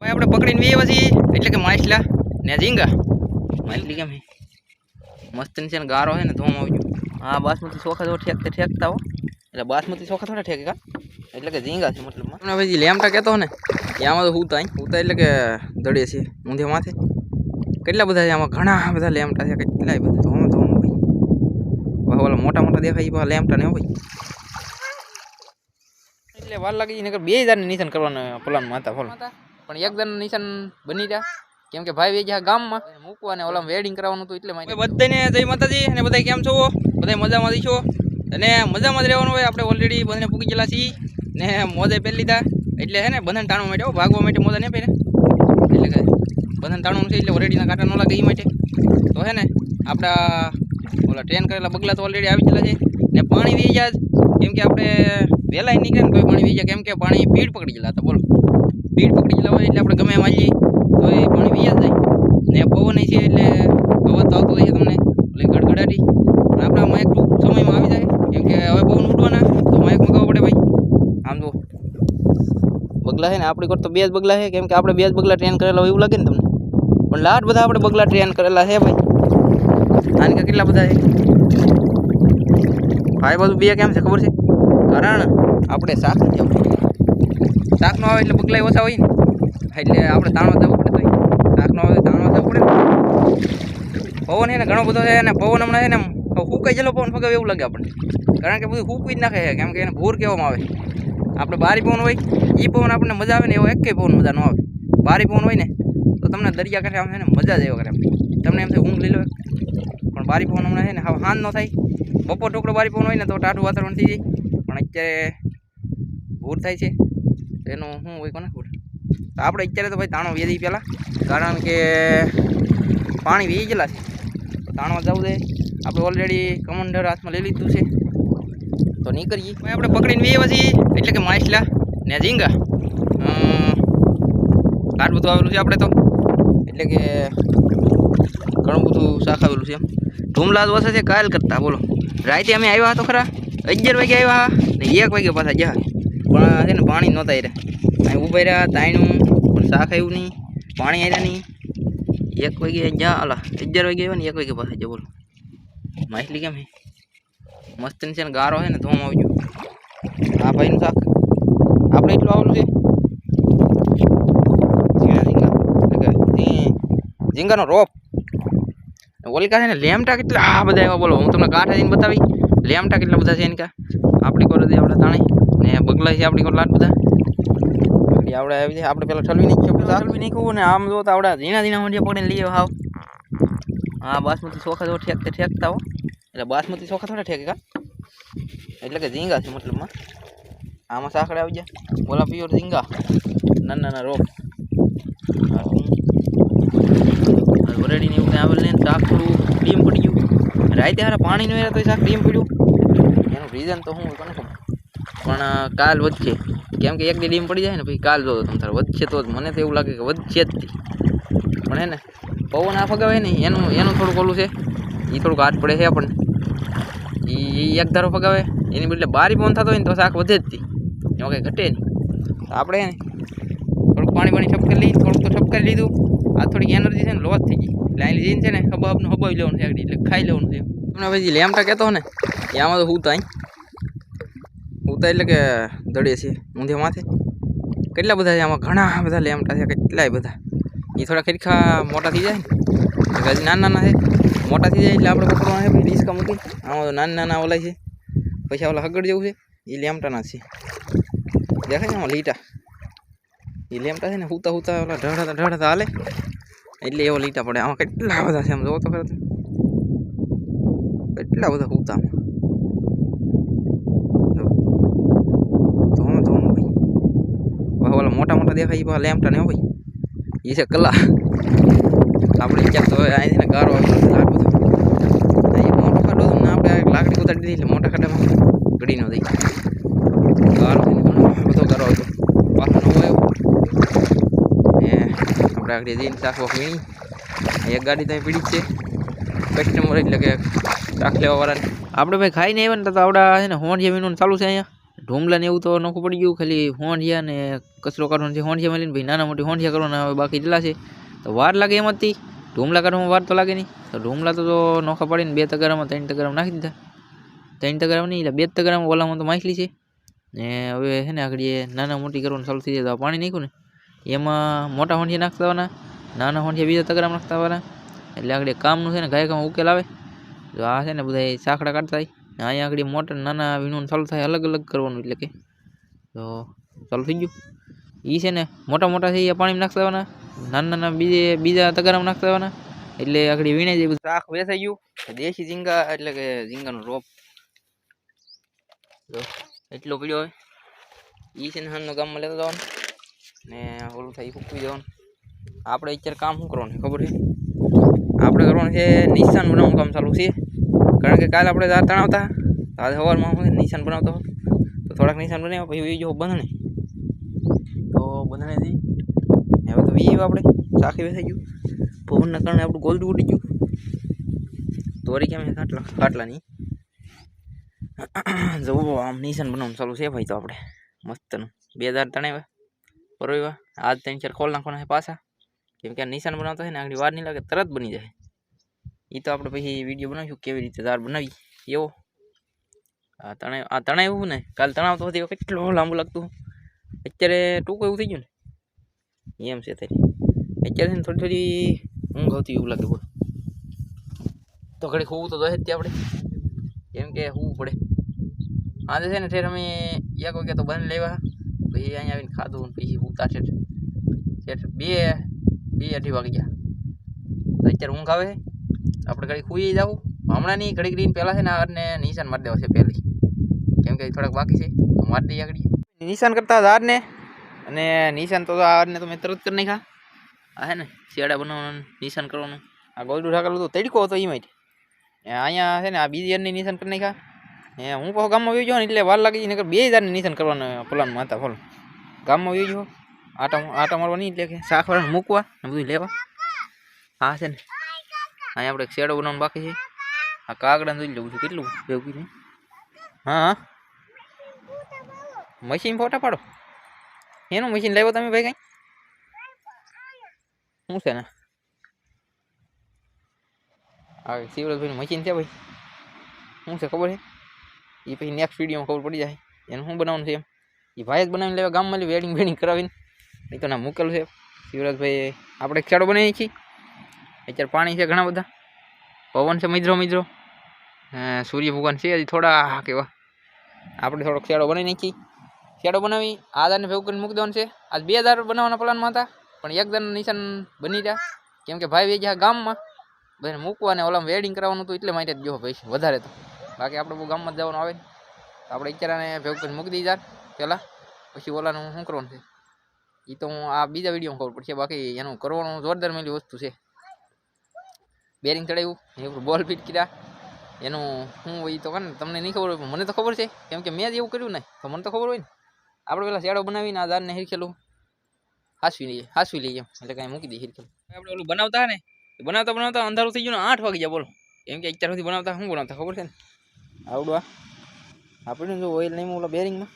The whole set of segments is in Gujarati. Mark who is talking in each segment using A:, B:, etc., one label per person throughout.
A: ભાઈ આપણે પકડીને વીએ પછી? એટલે કે માછલા. ને ઝીંગા. માછલી કેમ મસ્ત નીચે ગારો હે ને ધોમ આવજો. હા બાસમતી ચોખા તો ઠેકતા ઠેકતા હો. એટલે બાસમતી ચોખા થોડા ઠેકે કા? એટલે કે ઝીંગા છે મતલબ તમને ભાઈ લેમટા કહેતો ને એ આમાં તો હુતા અહીં હુતા એટલે કે દડે છે ઊંધે માથે. કેટલા બધા છે આમાં? ઘણા બધા લેમટા છે કેટલાય બધા. ધોમ ધોમ ભાઈ. વાહ ઓલા મોટા મોટા દેખાય એ પાછા લેમટા ને ભાઈ. એટલે વાર લાગી નગર બે હજારની નિશાન કરવાનો પ્લાનમાં હતા ફોલ પણ એક હજારનું નિશાન બની રહ્યા. કેમ કે ભાઈ વેજ્યા ગામમાં. મૂકવા અને ઓલા વેડિંગ કરાવવાનું હતું એટલે બધાને જય માતાજી અને બધા કેમ છો? બધા મજામાં છો? અને મજામાં જ રહેવાનું હોય આપણે ઓલરેડી બંને પૂકી ગયેલા છીએ. ને મોજે પહેરી લીધા. એટલે હે ને બંધન ટાણવા માટે. ભાગવા માટે મોજા નહીં પહેરે એટલે કે બંધન ટાણવાનું છે એટલે ઓલરેડીના કાંટા ન લાગે એ માટે. તો હે ને આપણા ઓલા ટ્રેન કરેલા બગલા તો ઓલરેડી આવી ગયેલા છે. ને પાણી વી જાય કેમ કે આપણે વહેલા નીકળે ને તોય પાણી વી ગયા કેમ કે પાણી ભીડ પકડી ગયેલા હતા. બોલો. પીડ પકડી હોય એટલે આપણે ગમે એમ તો એ પાણી જ જાય. ને પવન છે એટલે અવાજ તો આવતો છે તમને, એટલે ગડગડાટી. આપણા માઇક ટૂંક સમયમાં આવી જાય, કેમ કે હવે પવન ઉડવાના તો માઇક મગાવવો પડે ભાઈ. આમ જો બગલા છે ને, આપણી કોર તો બે જ બગલા છે, કેમ કે આપણે બે જ બગલા ટ્રેન કરેલા હોય એવું લાગે ને તમને. પણ લાટ બધા આપણે બગલા ટ્રેન કરેલા છે ભાઈ. આને કેટલા બધા છે? ભાઈ બધું બે કેમ છે, ખબર છે? કારણ આપણે શાક નથી આવતું. શાક નો આવે એટલે પગલાય ઓછા હોય ને. એટલે આપણે તાણવા જવું પડે તો શાક નો આવે તાણવા જવું પડે પવન છે ને ઘણો બધો છે અને પવન હમણાં છે ને હુકાઈ જેલો પવન ફગાવે એવું લાગે આપણને. કારણ કે બધું હુકવી જ નાખે છે. કેમ કે એને ભૂર કહેવામાં આવે. આપણે બારી પવન હોય એ પવન આપણને મજા આવે ને એવો એક પવન મજા ન આવે. બારી પવન હોય ને, તો તમને દરિયા કાંઠે આમ છે ને મજા જ એવો કરે તમને એમ થાય ઊંઘ લઈ લો પણ બારી પવન હમણાં છે ને, હવે હાન ન થાય. બપોર ટોકડો બારી પવન હોય ને, તો ટાઢું વાતાવરણ થઈ જાય. પણ અત્યારે ભૂર થાય છે. એનું શું હોય કોને ખબર? તો આપણે અત્યારે તો ભાઈ તાણો વેદી પહેલાં, કારણ કે પાણી વી ગયેલા છે. તો તાણવા જવું દે આપણે ઓલરેડી કમંડર હાથમાં લઈ લીધું છે. તો નીકળીએ. ભાઈ આપણે પકડીને વીએ પછી, એટલે કે માછલા ને ઝીંગા. લાટ બધું આવેલું છે આપણે તો. એટલે કે ઘણું બધું શાક આવેલું છે એમ. ધૂમલા વસે છે કાલ કરતા, બોલો. રાતે અમે આવ્યા હતા ખરા. અગિયાર વાગે આવ્યા ને એક વાગે પાછા પણ છે ને, પાણી નહોતા રહ્યા અહીં ઊભા રહ્યા તાણ્યું પણ શાક આવ્યું નહીં, પાણી આવ્યા નહીં. એક વાગે જ્યાં અલા, અગિયાર વાગે આવ્યા ને, એક વાગે પાછા ગયા બોલો માછલી કેમ હે? મસ્ત છે ને, ગારો છે ને, ધોમ આવજો. આ ભાઈનું શાક. આપણે એટલું આવેલું છે? ઝીંગાનો રોપ. ઓલિકા છે ને, લેમટા કેટલા, આ બધા એવા બોલો. હું તમને કાંઠા જઈને બતાવી. લેમટા કેટલા બધા છે એની કા આપણી કોલેજ આપણે તાણી. બગલા છે આપણી લાટ બધા? આપણે આવી જાય. આપણે પેલા ઠલવી નાખીએ આપણે ઠલવી નાખ્યું ને આમ જો તો આપણે ઝીણા ઝીણા ઊંડિયા પડીને લઈએ હાવ. હા બાસમતી ચોખા જો ઠેકતે ઠેકતા હો. એટલે બાસમતી ચોખા થોડા ઠેકે એટલે કે ઝીંગા છે મતલબમાં. આમાં સાંકળે આવી જાય ઓલા પ્યોર ઝીંગા. નાના નાના રોપ વરેડીને એવું આવેલ નહીં. શાક થોડું ડીમ પડી ગયું. રાતે હારે પાણી રહે તો શાક ડીમ પડ્યું. એનું રીઝન તો શું કોને પણ કાલ વધશે. કેમ કે એક દી ડીમ પડી જાય ને, પછી કાલ જો તમે તારે વધશે તો મને તો એવું લાગે કે વધશે જ પણ હે ને, પવન આ ફગાવે ને, એનું એનું થોડુંક ઓલું છે. એ થોડુંક હાથ પડે છે આપણને. એ એક ધારો ફગાવે, એની બદલે બારી પવન થતો હોય ને, તો શાક વધે જ તે. એમાં કંઈ ઘટે નહીં. આપણે હે ને, થોડુંક પાણી પાણી ઠપકરી લઈ થોડુંક તો છપકાઈ લીધું. આ થોડીક એનર્જી છે ને લોસ થઈ ગઈ. લાઈન જઈને છે ને હબાબનું હબાવી લેવાનું છે, એટલે ખાઈ લેવાનું છે. તમને પછી લેમટા કહેતો ને એ તો હુતા અહીં હુતા એટલે કે દડે છે? ઊંધે માથે? કેટલા બધા છે? આમાં ઘણા બધા લેમટા છે, કેટલાય બધા? એ થોડા ખરીખા મોટા થઈ જાય ને? હજી નાના નાના છે. મોટા થઈ જાય એટલે આપણે પકડવાના છે પછી ડિસ્કા મૂકી આમાં નાના નાના ઓલા છે. પછી ઓલા હગડ જેવું છે. એ લેમટાના છે. દેખાય છે આમાં લીટા? એ લેમટા છે ને હુતા હુતા ઓલા ઢળતા ઢળતા હાલે. એટલે એવો લીટા પડે. આમાં કેટલા બધા છે આમ જોવો તો ખરા કેટલા બધા હુતા આમાં જો. ધોમ ધોમ ભાઈ વાહ ઓલા મોટા મોટા દેખાય એ પાછા લેમટા ને હોય. એ છે કલા. આપણે ક્યાંક તો અહીંથી ગારો આવે છે લાડ બધો અહીં મોટો ખાડો ને, આપણે લાકડી ઉતારી દીધી એટલે મોટા ખાડામાં ગળી નો દઈ ગારો બધો ગારો હતો. પાછો નવો ને આપણે આગળ જઈને શાક વાક એક ગાડી ત્યાં પીડી છે. કસ્ટમર એટલે કે શાક લેવાવાળાને આપણે ભાઈ ખાઈને આવ્યા ને તો આપણા છે ને હોણ જમીનનું ચાલુ છે અહીંયા. ઢોમલા ને એવું તો નોખું પડી ગયું, ખાલી હોંઠિયા ને કચરો કાઢવાનો છે. હોંઢિયા મળીને ભાઈ નાના મોટી હોંઠિયા કરવાના હવે બાકી જેટલા છે. તો વાર લાગે એમ હતી. ઢોમલા કાઢવામાં વાર તો લાગે નહીં. તો ઢોમલા તો નોખા પાડીને બે તગારામાં, ત્રણ તગારામાં નાખી દીધા. ત્રણ તગારામાં નહીં, એટલે બે તગારામાં ઓલામાં તો માછલી છે. ને હવે છે ને આગળ નાના મોટી કરવાનું ચાલુ થઈ જાય તો પાણી નાખ્યું ને. એમાં મોટા હોંઢિયા નાખતા આવવાના નાના હોંઢિયા બીજા તગારામાં નાખતા આવવાના એટલે આગળ કામનું છે ને, ગાયકામાં ઉકેલ આવે. તો આ છે ને બધા સાંકડા કાઢતા ને અહીંયા આગળ મોટા નાના વિનોન ચાલુ થાય અલગ અલગ કરવાનું એટલે કે. તો ચાલુ થઈ ગયું. એ છે ને મોટા મોટા છે એ પાણીમાં નાખતા આવવાના નાના નાના બીજે બીજા તગારામાં નાખતા આવવાના એટલે આગળ વીણે બધું. શાક વેસાઈ ગયું. દેશી ઝીંગા એટલે કે ઝીંગાનો રોપ. એટલો પીડ્યો હોય એ છે ને હાલનો ગામમાં લેતા જવાનું. ને ઓલું થાય ફૂકવી જવાનું આપણે અત્યારે કામ શું કરવાનું ખબર છે? આપણે કરવાનું છે નિશાન બનાવવાનું કામ ચાલુ છે. કારણ કે કાલે આપણે દાર તણાવતા આજે સવારમાં હું નિશાન બનાવતો હતો તો થોડાક નિશાન બનાવ્યા, પછી વી જો બંધણે તો બંધણે જઈ ને હવે તો વી આપણે ચાખી વેસાઈ ગયું. પવનના કારણે આપણું ગોલ્ડ ઉડી ગયું. તોરી કેમ છે? ખાટલા, ખાટલાની. જવું આમ નિશાન બનાવવાનું ચાલુ છે ભાઈ તો આપણે. મસ્તનું. બે હજાર તણાવ્યા બરોબર આજ ત્રણ ચાર ખોલ નાખવાના છે પાછા. કેમ કે આ નિશાન બનાવતા હોય ને, આગળ વાર નહીં લાગે, તરત બની જાય. એ તો આપણે પછી વીડિયો બનાવીશું કેવી રીતે તાર બનાવી, એવો. આ તણાવ આ તણાવ્યું ને, કાલ તણાવ તો હતી કેટલું લાંબુ લાગતું. અત્યારે ટૂંકું એવું થઈ ગયું ને? એમ છે અત્યારે. અત્યારે થોડી થોડી ઊંઘ આવતી એવું લાગે બોલ. તો ઘડી હોવું તો જોઈએ જ આપણે કેમ કે હોવું પડે. આજે છે ને ઠેર અમે એક વાગે તો બંધ લેવા. પછી અહીંયા આવીને ખાધું પછી ઉતા છે. બે બે અઢી વાગ્યા. અત્યારે ઊંઘ આવે. આપણે ઘડી ખુઈ જવું હમણાં નહીં ઘડી ઘડી પહેલાં છે ને આને નિશાન મારી દેવા છે પહેલી. કેમ કે થોડાક બાકી છે મારી દઈએ આગળ. નિશાન કરતા હતા આરને અને નિશાન તો આરને તો મેં તરત કરી નાખ્યા. આ હે ને, શિયાળા બનાવવાનું, નિશાન કરવાનું. આ ગોલ્ડું ઠાકરેલું તો તડકો હતો એમાં અહીંયા છે ને, આ બીજી યારની નિશાન કરી નાખ્યા. એ હું કહો ગામમાં વહી ને, એટલે વાર લાગી નકર બે હજારની નિશાન કરવાનું પ્લાનમાં હતા ફોલ ગામમાં વહી આટા આટા મારવા નહીં એટલે કે શાક મૂકવા ને બધું લેવા. હા છે ને અહીંયા આપણે શેડો બનાવવાનું બાકી છે. આ કાગડા જોઈ લઉં છું, કેટલું ભેગું છે હા મશીન ફોટા પાડો. એનું મશીન લાવ્યો તમે ભાઈ કઈ? શું છે ને? હા શિવરાજભાઈનું મશીન છે ભાઈ. શું છે ખબર છે? એ પછી નેક્સ્ટ વિડીયોમાં ખબર પડી જાય. એનું શું બનાવવાનું છે એમ? એ ભાઈ જ બનાવીને લેવા ગામમાં વેડિંગ વેડિંગ કરાવીને. એ તો ના મૂકેલું છે. શિવરાજભાઈ આપણે ખેડો બનાવીએ છીએ. અત્યારે પાણી છે ઘણા બધા. પવન છે મિત્રો મિત્રો. સૂર્ય ભગવાન છે હજી થોડા કેવા. આપણે થોડોક શેડો બનાવી નાખી શેડો બનાવી, આધારને ભેગું કરીને મૂકી દેવાનું છે. આજ બે હજાર બનાવવાના પ્લાનમાં હતા, પણ એક નિશાન બની રહ્યા. કેમ કે ભાઈ ગયા ગામમાં, બધાને મૂકવા અને ઓલામાં વેડિંગ કરાવવાનું હતું, એટલે માટે જ ગયો ભાઈ વધારે તો. બાકી આપણે બહુ ગામમાં જવાનું આવે. આપણે અત્યારે ભેગું કરીને મૂકી દઈ યાર, પહેલાં. પછી ઓલાનું શું કરવાનું છે? એ તો હું આ બીજા વિડીયોમાં ખબર પડશે. બાકી એનું કરવાનું જોરદાર મેલી વસ્તુ છે. બેરિંગ ચડાવ્યું, એ બોલ ફિટ કર્યા. એનું શું હોય તો ને તમને નહીં ખબર હોય મને તો ખબર છે. કેમ કે મેં જ એવું કર્યું ને, તો મને તો ખબર હોય ને. આપણે પેલા શેડો બનાવીને આ દારને હિરખેલું. હાસવી લઈએ હાસવી લઈએ એટલે કાંઈ મૂકી દઈએ હિરખેલું. આપણે ઓલું બનાવતા ને બનાવતા બનાવતા અંધારું થઈ ગયું ને આઠ વાગી જાય બોલો. કેમ કે અત્યાર સુધી બનાવતા શું બનાવતા ખબર છે ને? આવડવા. આપણે જો ઓઇલ નહીં ઓલા બેરિંગમાં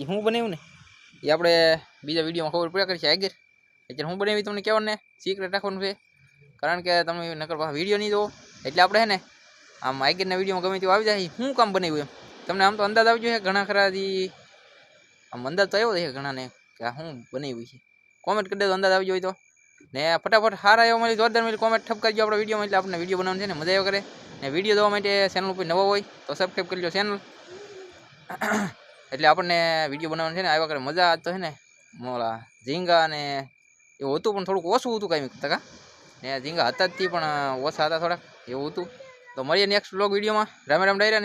A: એ હું બનાવ્યું ને એ આપણે બીજા વિડીયોમાં ખબર પડ્યા કરીએ છે આગળ. અત્યારે હું બનાવી, તમને કહેવાનું ને સિક્રેટ રાખવાનું છે. કારણ કે તમે નકર પાછા વીડિયો નહીં જુઓ. એટલે આપણે છે ને, આમ આઈગેટના વિડીયોમાં ગમે તેવું આવી જાય શું કામ બનાવ્યું એમ. તમને આમ તો અંદાજ આવી છે ઘણા ખરાથી આમ અંદાજ તો આવ્યો છે ઘણાને કે આ શું બનાવ્યું છે. કોમેન્ટ કરી દેજો, અંદાજ આવી હોય તો. ને ફટાફટ સારા એવા મળી જોરદાર મળી કોમેન્ટ ઠપ કરજો આપણા વિડીયોમાં એટલે આપણે વીડિયો બનાવવાનું છે ને મજા આવ્યા કરે. ને વીડિયો જોવા માટે ચેનલ ઉપર નવો હોય, તો સબસ્ક્રાઈબ કરી લો ચેનલ એટલે આપણને વીડિયો બનાવવાનું છે ને, આવ્યા કરે મજા. આવતો છે ને, મોલા ઝીંગા ને એવું હતું પણ થોડુંક ઓછું હતું કાંઈ ટકા ને ઝીંગા હતા જ પણ ઓછા હતા થોડાક. એવું હતું. તો મળીએ નેક્સ્ટ બ્લોગ વિડીયોમાં. રામે રામ ડાયરા